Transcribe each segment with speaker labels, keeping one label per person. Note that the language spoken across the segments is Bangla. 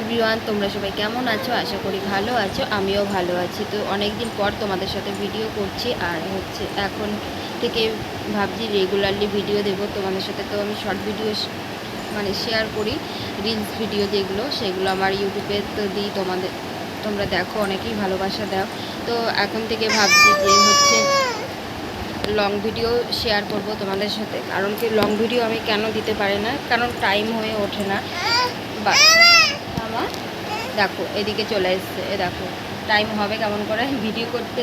Speaker 1: এভরিওয়ান তোমরা সবাই কেমন আছো? আশা করি ভালো আছো, আমিও ভালো আছি। তো অনেক দিন পর তোমাদের সাথে ভিডিও করছি, আর হচ্ছে এখন থেকে ভাবছি রেগুলারলি ভিডিও দেবো। তোমাদের সাথে তো আমি শর্ট ভিডিও মানে শেয়ার করি রিলস ভিডিও যেগুলো, সেগুলো আমার ইউটিউবে তো দিই তোমাদের তোমরা দেখো, অনেকেই ভালোবাসা দাও। তো এখন থেকে ভাবছি যে হচ্ছে লং ভিডিও শেয়ার করব তোমাদের সাথে। কারণ কি লং ভিডিও আমি কেন দিতে পারি না? কারণ টাইম হয়ে ওঠে না। বা দেখো, এদিকে চলে এসছে, এ দেখো টাইম হবে কেমন করে? ভিডিও করতে,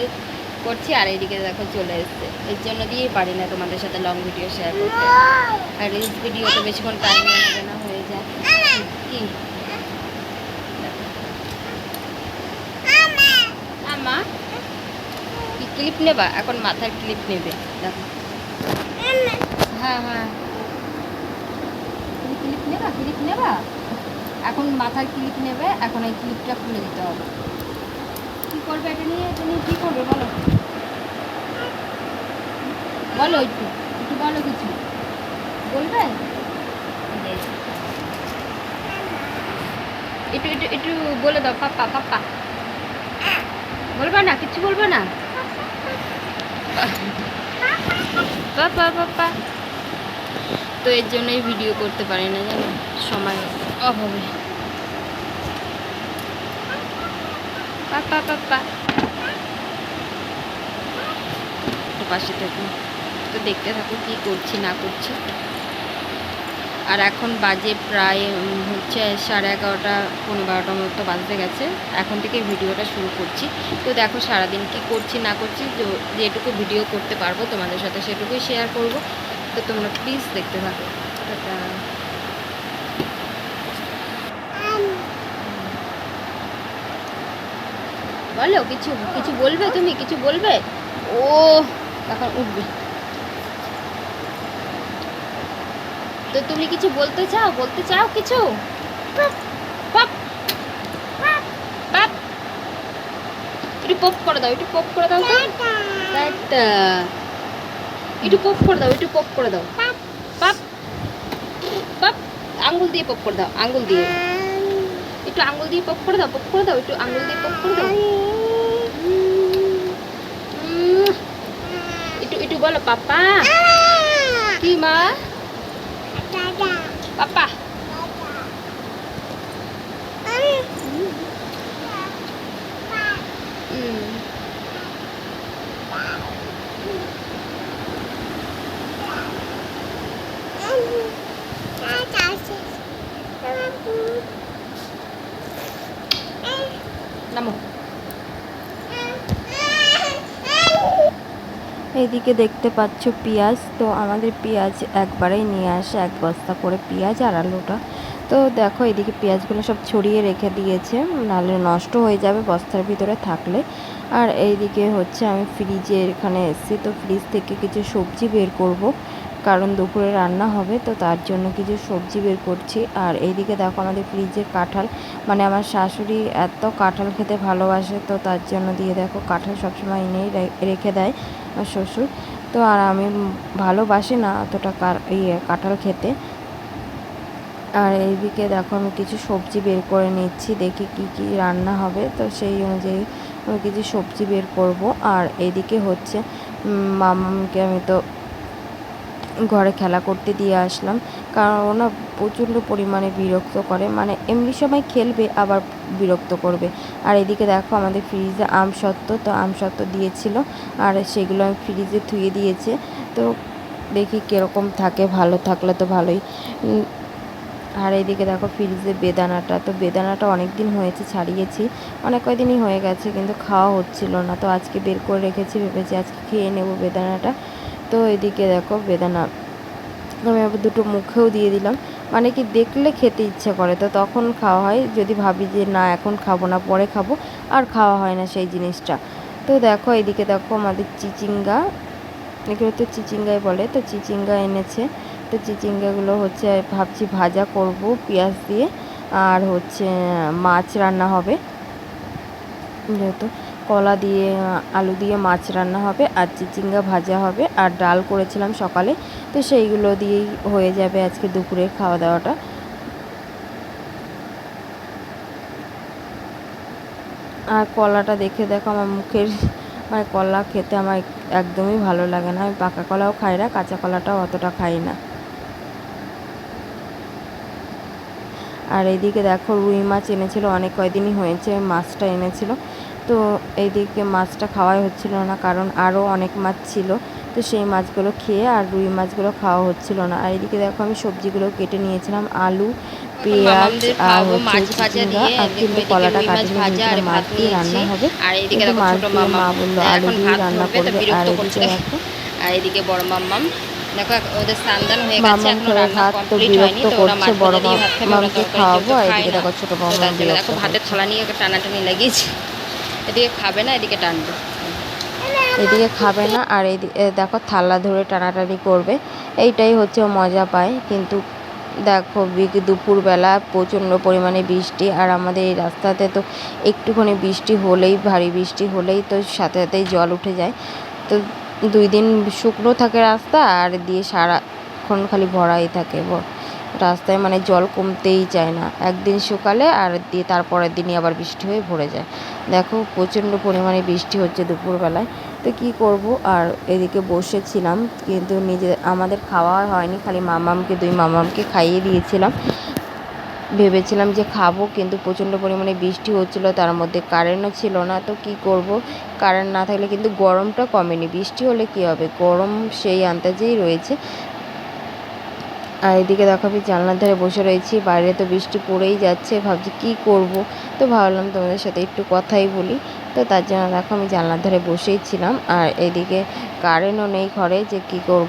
Speaker 1: করছি, আর এদিকে দেখো চলে এসছে। এর জন্য দিয়েই পারি না তোমাদের সাথে লং ভিডিও শেয়ার করতে। আর রিলস ভিডিও তো বেশিক্ষণ টাইম লাগে না, হয়ে যায়। কি? আমা কি ক্লিপ নেবা? এখন মাথার ক্লিপ নেবে, দেখো। হ্যাঁ হ্যাঁ। ক্লিপ নেবা? ক্লিপ নেবা? এখন মাথার ক্লিপ নেবে, এখন এই ক্লিপটা খুলে দিতে হবে। কী করবে এটা নিয়ে? এটা নিয়ে কী করবে বলো? বলো একটু একটু বলো কিছু। বলবে? একটু একটু একটু বলে দাও, পাপ্পা পাপ্পা। বলবে না, কিছু বলবে না? পাপা পাপা তো এর জন্যই ভিডিও করতে পারি না, জানো? সময় অভাবে। পাপা পাপা তো পাশে থাকো তো দেখতে থাকো কি করছি, না করছি। আর এখন বাজে প্রায় হচ্ছে সাড়ে এগারোটা পনেরো বারোটার মতো বাজতে গেছে। এখন থেকে ভিডিওটা শুরু করছি। তো দেখো সারাদিন কি করছি, না করছি যেটুকু ভিডিও করতে পারব তোমাদের সাথে সেটুকুই শেয়ার করব। তো তোমরা প্লিজ দেখতে থাকো টাটা। বলো কিছু কিছু বলবে তুমি কিছু বলবে? ও এখন উঠবে। তো তুমি কিছু বলতে চাও? বলতে চাও কিছু? পপ। একটু করে দাও একটু পপ করে দাও তো। একটু পপ করে দাও একটু পপ করে দাও। পপ। পপ। আঙ্গুল দিয়ে পপ করে দাও আঙ্গুল দিয়ে। একটু আঙ্গুল দিয়ে পপ করে দাও পপ করে দাও একটু আঙ্গুল দিয়ে পপ করে দাও। উম, একটু একটু বলো পাপা। কি মা? পাপা। হুম নামো।
Speaker 2: এইদিকে দেখতে পাচ্ছ পেঁয়াজ। তো আমাদের পেঁয়াজ একবারেই নিয়ে আসে, এক বস্তা করে পেঁয়াজ আর আলুটা। তো দেখো এদিকে পেঁয়াজগুলো সব ছড়িয়ে রেখে দিয়েছে, নাহলে নষ্ট হয়ে যাবে বস্তার ভিতরে থাকলে। আর এইদিকে হচ্ছে আমি ফ্রিজে এখানে এসেছি, তো ফ্রিজ থেকে কিছু সবজি বের করব। কারণ দুপুরে রান্না হবে, তো তার জন্য কিছু সবজি বের করছি। আর এইদিকে দেখো আমাদের ফ্রিজের কাঁঠাল। মানে আমার শাশুড়ি এত কাঁঠাল খেতে ভালোবাসে, তো তার জন্য দিয়ে দেখো কাঁঠাল সবসময় এনেই রেখে দেয় আমার শ্বশুর। তো আর আমি ভালোবাসি না অতটা ইয়ে কাঁঠাল খেতে। আর এইদিকে দেখো আমি কিছু সবজি বের করে নিচ্ছি, দেখি কি কি রান্না হবে। তো সেই অনুযায়ী আমি কিছু সবজি বের করব। আর এইদিকে হচ্ছে মামাকে আমি তো ঘরে খেলা করতে দিয়ে আসলাম। কারণ ও না প্রচণ্ড পরিমাণে বিরক্ত করে। মানে এমনি সময় খেলবে, আবার বিরক্ত করবে। আর এদিকে দেখো আমাদের ফ্রিজে আম সত্ত্ব, তো আম সত্ত্ব দিয়েছিল। আর সেগুলো আমি ফ্রিজে ধুয়ে দিয়েছে। তো দেখি কীরকম থাকে, ভালো থাকলে তো ভালোই। আর এইদিকে দেখো ফ্রিজে বেদানাটা। তো বেদানাটা অনেক দিন হয়েছে, ছাড়িয়েছি। অনেক কয়দিনই হয়ে গেছে, কিন্তু খাওয়া হচ্ছিল না। তো আজকে বের করে রেখেছি, ভেবেছি আজকে খেয়ে নেব বেদানাটা। তো এদিকে দেখো বেদানা, আমি আবার দুটো মুখেও দিয়ে দিলাম। মানে কি দেখলে খেতে ইচ্ছে করে, তো তখন খাওয়া হয়। যদি ভাবি যে না, এখন খাব না, পরে খাব, আর খাওয়া হয় না সেই জিনিসটা। তো দেখো এদিকে দেখো আমাদের চিচিঙ্গা, এগুলো তো চিচিঙ্গাই বলে, তো চিচিঙ্গা এনেছে। তো চিচিঙ্গাগুলো হচ্ছে, ভাবছি ভাজা করব পেঁয়াজ দিয়ে, আর হচ্ছে মাছ রান্না হবে। যেহেতু কলা দিয়ে, আলু দিয়ে মাছ রান্না হবে, আর চিচিঙ্গা ভাজা হবে, আর ডাল করেছিলাম সকালে। তো সেইগুলো দিয়েই হয়ে যাবে আজকে দুপুরের খাওয়া দাওয়াটা আর কলাটা দেখে দেখো আমার মুখের মানে কলা খেতে আমার একদমই ভালো লাগে না। আমি পাকা কলাও খাই না, কাঁচা কলাটাও অতটা খাই না। আর এইদিকে দেখো রুই মাছ এনেছিল, অনেক কয়দিনই হয়েছে, মাছটা এনেছিল। তো এইদিকে মাছটা খাওয়াই হচ্ছিল না কারণ আরও অনেক মাছ ছিল। তো সেই মাছগুলো খেয়ে আর রুই মাছগুলো খাওয়া হচ্ছিল না। আর এদিকে দেখো আমি সবজিগুলো কেটে নিয়েছিলাম আলু পেঁয়াজ আর হচ্ছে
Speaker 1: ভাজা দিয়ে
Speaker 2: আর কিন্তু কলাটা কাটিয়ে
Speaker 1: ভাজা আর
Speaker 2: নিয়েছিলাম মাছ
Speaker 1: ভাত
Speaker 2: দিয়ে রান্না হবে।
Speaker 1: আর
Speaker 2: কিন্তু
Speaker 1: দেখো
Speaker 2: মাছ
Speaker 1: ছোট
Speaker 2: দিয়ে
Speaker 1: মামা
Speaker 2: মা বলল আলু দিয়ে রান্না করবে আর এদিকে দেখো।
Speaker 1: আর এদিকে বড় মাম্মাম দেখো ওদের স্নান হয়ে গেছে
Speaker 2: এখনও
Speaker 1: রান্না কমপ্লিট হয়নি তো ওরা মাছ ভাজা দিয়ে ভাত খাবে ওরা তরকারি খায় না।
Speaker 2: দেখো
Speaker 1: ভাতের থালা নিয়ে টানাটানি লাগিয়েছে। এদিকে খাবে না, এদিকে টানবে।
Speaker 2: এদিকে খাবে না, আর এদিকে দেখো থালা ধরে টানাটানি করবে। এইটাই হচ্ছে মজা পায়। কিন্তু দেখো দুপুরবেলা প্রচণ্ড পরিমাণে বৃষ্টি, আর আমাদের এই রাস্তাতে তো একটুখানি বৃষ্টি হলেই, ভারী বৃষ্টি হলেই তো সাথে সাথেই জল উঠে যায়। তো দুই দিন শুকনো থাকে রাস্তা, আর দিয়ে সারাক্ষণ খালি ভরাই থাকে রাস্তায় মানে জল কমতেই চায় না। একদিন সকালে আর দিয়ে তারপরের দিনই আবার বৃষ্টি হয়ে ভরে যায়। দেখো, প্রচণ্ড পরিমাণে বৃষ্টি হচ্ছে দুপুরবেলায়। তো কী করব? আর এদিকে বসেছিলাম, কিন্তু নিজে, আমাদের খাওয়া হয়নি, খালি মামামকে, দুই মামামকে খাইয়ে দিয়েছিলাম। ভেবেছিলাম যে খাব, কিন্তু প্রচণ্ড পরিমাণে বৃষ্টি হচ্ছিল, তার মধ্যে কারেন্টও ছিল না। তো কি করব? কারেন্ট না থাকলে কিন্তু গরমটা কমেনি। বৃষ্টি হলে কি হবে? গরম সেই আন্দাজেই রয়েছে। আর এদিকে দেখো আমি জানলার ধারে বসে রয়েছি, বাইরে তো বৃষ্টি পড়েই যাচ্ছে, ভাবছি কি করব? তো ভাবলাম তোমাদের সাথে একটু কথাই বলি। তো তার জন্য দেখো আমি জানলার ধারে বসেই ছিলাম, আর এদিকে কারেন্টও নেই ঘরে, যে কি করব?